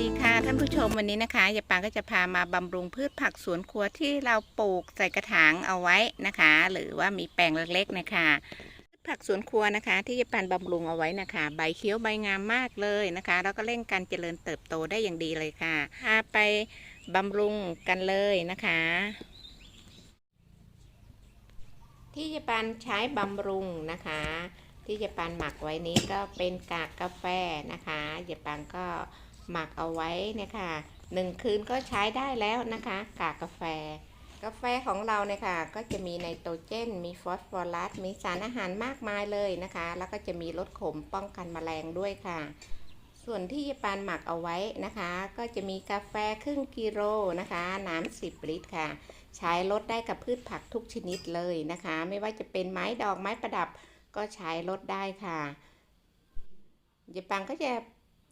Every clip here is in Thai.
ดีค่ะท่านผู้ชมวันนี้นะคะยายปางก็จะพามาบำรุงพืชผักสวนครัวที่เราปลูกใส่กระถางเอาไว้นะคะ หรือว่ามีแปลงเล็กๆนะคะพืชผักสวนครัวนะคะ ที่ยายปานบำรุงเอาไว้นะคะ ใบเขียวใบงามมากเลยนะคะ แล้วก็เร่งการเจริญเติบโตได้อย่างดีเลยค่ะพาไปบำรุงกันเลยนะคะ ที่ยายปานใช้บำรุงนะคะที่ยายปานหมักไว้นี้ก็เป็นกากกาแฟนะคะยายปานก็ หมักเอาไว้เนี่ยค่ะหนึ่งคืนก็ใช้ได้แล้วนะคะกากกาแฟ กาแฟของเราเนี่ยค่ะ ก็จะมีไนโตรเจน มีฟอสฟอรัส มีสารอาหารมากมายเลยนะคะ แล้วก็จะมีลดขมป้องกันแมลงด้วยค่ะ ส่วนที่ยายปานหมักเอาไว้นะคะ ก็จะมีกาแฟครึ่งกิโลนะคะ น้ำ10ลิตรค่ะ ใช้ลดได้กับพืชผักทุกชนิดเลยนะคะ ไม่ว่าจะเป็นไม้ดอกไม้ประดับก็ใช้ลดได้ค่ะยายปังก็จะ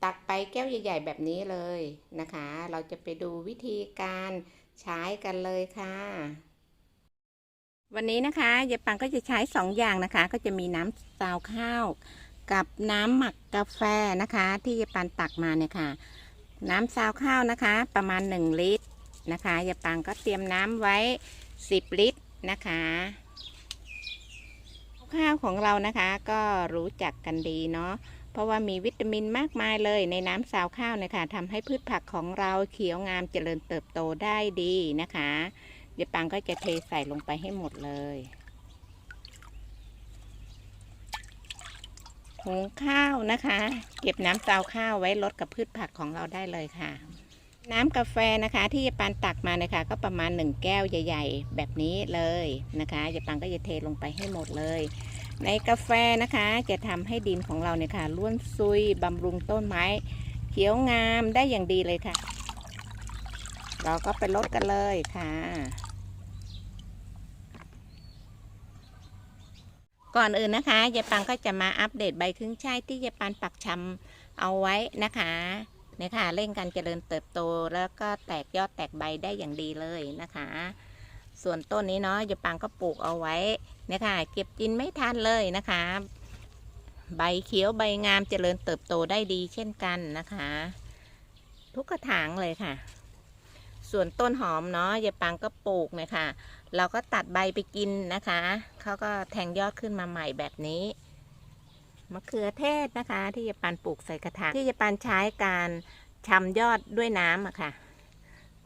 ตักไปแก้วใหญ่ ๆ แบบนี้เลยนะคะ เราจะไปดูวิธีการใช้กันเลยค่ะ วันนี้นะคะยายปังก็จะใช้สองอย่างนะคะ ก็จะมีน้ำซาวข้าว กับน้ำหมักกาแฟนะคะ ที่ยายปันตักมาเนี่ยค่ะ น้ำซาวข้าวนะคะ ประมาณ 1 ลิตรนะคะยายปังก็เตรียมน้ำไว้ 10 ลิตรนะคะข้าวของเรานะคะก็รู้จักกันดีเนาะ เพราะว่ามีวิตามินมากมายเลยในน้ำซาวข้าวนะคะทำให้พืชผักของเราเขียวงามเจริญเติบโตได้ดีนะคะ เดี๋ยวปังก็จะเทใส่ลงไปให้หมดเลยหุงข้าวนะคะ เก็บน้ำซาวข้าวไว้ลดกับพืชผักของเราได้เลยค่ะ น้ำกาแฟนะคะที่ยาปันตักมานะคะ ก็ประมาณ 1 แก้วใหญ่ ๆ แบบนี้เลยนะคะยาปังก็จะเทลงไปให้หมดเลย ในกาแฟนะคะจะทำให้ดินของเราเนี่ยค่ะล้วนซุยบำรุงต้นไม้ เขียวงามได้อย่างดีเลยค่ะ เราก็ไปลดกันเลยค่ะก่อนอื่นนะคะยายปังก็จะมาอัปเดตใบครึ่งช่ายที่ยายปันปักชำเอาไว้นะคะเนี่ยค่ะเร่งการเจริญเติบโตแล้วก็แตกยอดแตกใบได้อย่างดีเลยนะคะ ส่วนต้นนี้เนาะยายปังก็ปลูกเอาไว้นี่ยค่ะเก็บกินไม่ทันเลยนะคะ ใบเขียวใบงามเจริญเติบโตได้ดีเช่นกันนะคะ ทุกกระถางเลยค่ะ ส่วนต้นหอมเนาะยายปังก็ปลูกเนี่ยค่ะ เราก็ตัดใบไปกินนะคะเขาก็แทงยอดขึ้นมาใหม่แบบนี้มะเขือเทศนะคะ ที่ยายปันปลูกใส่กระถางที่ยายปันใช้การชำยอดด้วยน้ำอะค่ะ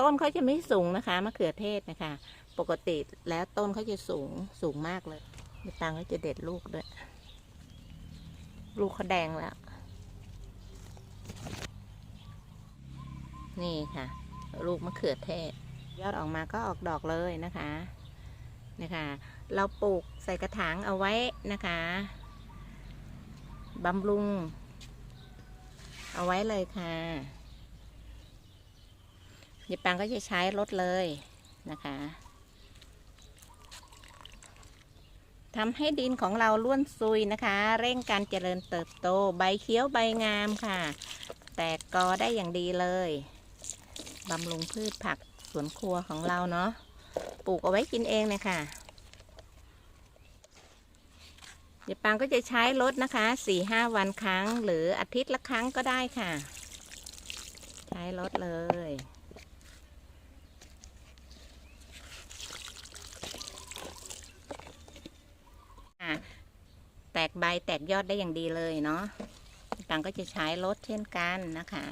ต้นเขาจะไม่สูงนะคะมะเขือเทศนะคะ ปกติแล้วต้นเขาจะสูงสูงมากเลยยายปังก็จะเด็ดลูกด้วย ลูกเขาแดงแล้ว นี่ค่ะ ลูกมะเขือเทศ ยอดออกมาก็ออกดอกเลยนะคะนะคะ เราปลูกใส่กระถางเอาไว้นะคะบำรุง เอาไว้เลยค่ะยายปังก็จะใช้รถเลยนะคะ ทำให้ดินของเราล้วนซุยนะคะ เร่งการเจริญเติบโต ใบเขียวใบงามค่ะ แตกกอได้อย่างดีเลยบำรุงพืชผักสวนครัวของเราเนาะปลูกเอาไว้กินเองเลยค่ะ เดี๋ยวปังก็จะใช้รถนะคะสี่ห้าวันครั้ง หรืออาทิตย์ละครั้งก็ได้ค่ะ ใช้รถเลย อะแตก ใบแตกยอดได้อย่างดีเลยเนาะตังก็จะใช้รถเช่นกันนะคะ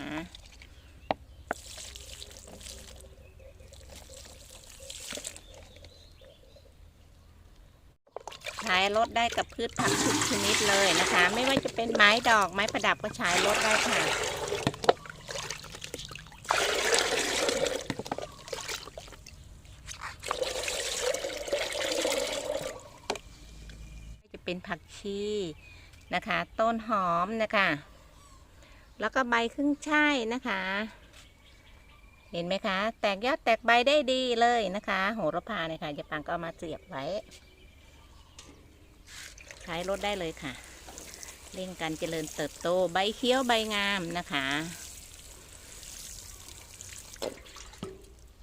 ใช้ลดได้กับพืชผักทุกชนิดเลยนะคะ ไม่ว่าจะเป็นไม้ดอกไม้ประดับก็ใช้ลดได้ค่ะ เป็นผักชีนะคะ ต้นหอมนะคะ แล้วก็ใบครึ่งช่ายนะคะ เห็นไหมคะ แตกยอดแตกใบได้ดีเลยนะคะ โหระพาเนี่ยค่ะจะปังก็เอามาเสียบไว้ ใช้รถได้เลยค่ะเร่งการเจริญเติบโตใบเขียวใบงามนะคะ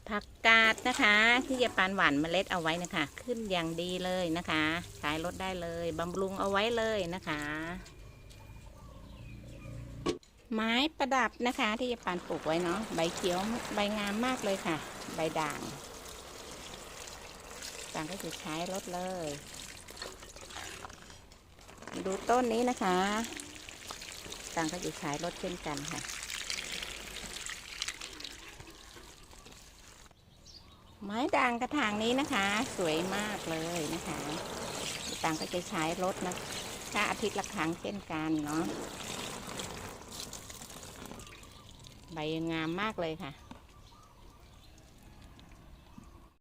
ผักกาดนะคะ ที่จะปานหวานเมล็ดเอาไว้นะคะ ขึ้นอย่างดีเลยนะคะ ใช้รถได้เลยบำรุงเอาไว้เลยนะคะ ไม้ประดับนะคะ ที่จะปานปลูกไว้เนาะใบเขียวใบงามมากเลยค่ะ ใบด่างต่างก็จะใช้รถเลย ดูต้นนี้นะคะต่างก็จะใช้รถเช่นกันค่ะ ไม้ด่างกระถางนี้นะคะ สวยมากเลยนะคะต่างก็จะใช้รถนะถ้าอาทิตย์ละครั้งเช่นกันเนาะใบงามมากเลยค่ะ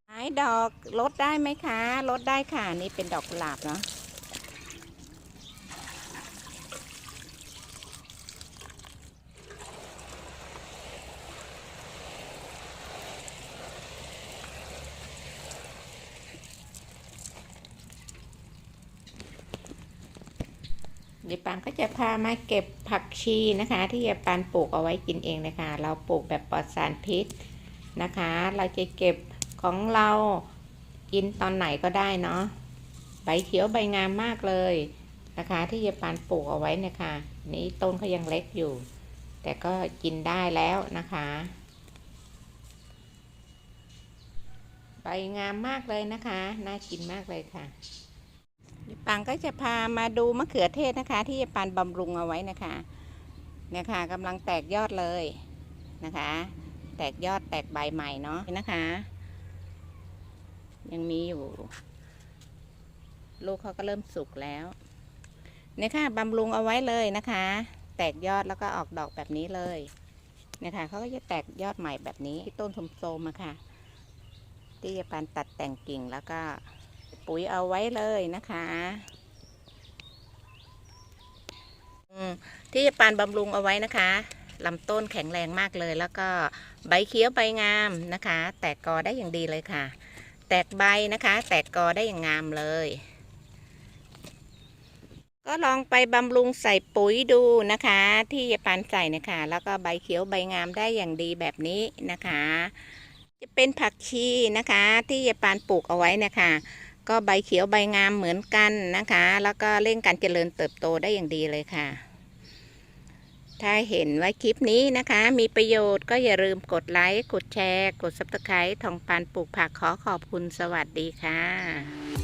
ไม้ดอกลดได้ไหมคะลดได้ค่ะ นี่เป็นดอกกุหลาบเนาะ เดี๋ยวปานก็จะพามาเก็บผักชีนะคะ ที่ยายปานปลูกเอาไว้กินเองนะคะ เราปลูกแบบปลอดสารพิษนะคะ เราจะเก็บของเรากินตอนไหนก็ได้เนาะใบเขียวใบงามมากเลยนะคะ ที่ยายปานปลูกเอาไว้นะคะ นี่ต้นเขายังเล็กอยู่ แต่ก็กินได้แล้วนะคะ ใบงามมากเลยนะคะ น่ากินมากเลยค่ะ ปังก็จะพามาดูมะเขือเทศนะคะ ที่ปันบำรุงเอาไว้นะคะเนี่ยค่ะกำลังแตกยอดเลยนะคะ แตกยอดแตกใบใหม่เนาะนะคะ ยังมีอยู่ ลูกเขาก็เริ่มสุกแล้วเนี่ยค่ะบำรุงเอาไว้เลยนะคะ แตกยอดแล้วก็ออกดอกแบบนี้เลยเนี่ยค่ะเขาก็จะแตกยอดใหม่แบบนี้ที่ต้นโทรมๆอะค่ะ ที่จะปันตัดแต่งกิ่งแล้วก็ ปุ๋ยเอาไว้เลยนะคะที่จะปานบำรุงเอาไว้นะคะลำต้นแข็งแรงมากเลย แล้วก็ใบเขียวใบงามนะคะ แตกกอได้อย่างดีเลยค่ะ แตกใบนะคะ แตกกอได้อย่างงามเลย ก็ลองไปบำรุงใส่ปุ๋ยดูนะคะ ที่จะปานใส่นะคะ แล้วก็ใบเขียวใบงามได้อย่างดีแบบนี้นะคะ จะเป็นผักชีนะคะ ที่ยายปานปลูกเอาไว้นะคะ ก็ใบเขียวใบงามเหมือนกันนะคะ แล้วก็เร่งการเจริญเติบโตได้อย่างดีเลยค่ะ ถ้าเห็นว่าคลิปนี้นะคะ มีประโยชน์ก็อย่าลืมกดไลค์ กดแชร์ กด subscribe ทองปันปลูกผักขอขอบคุณสวัสดีค่ะ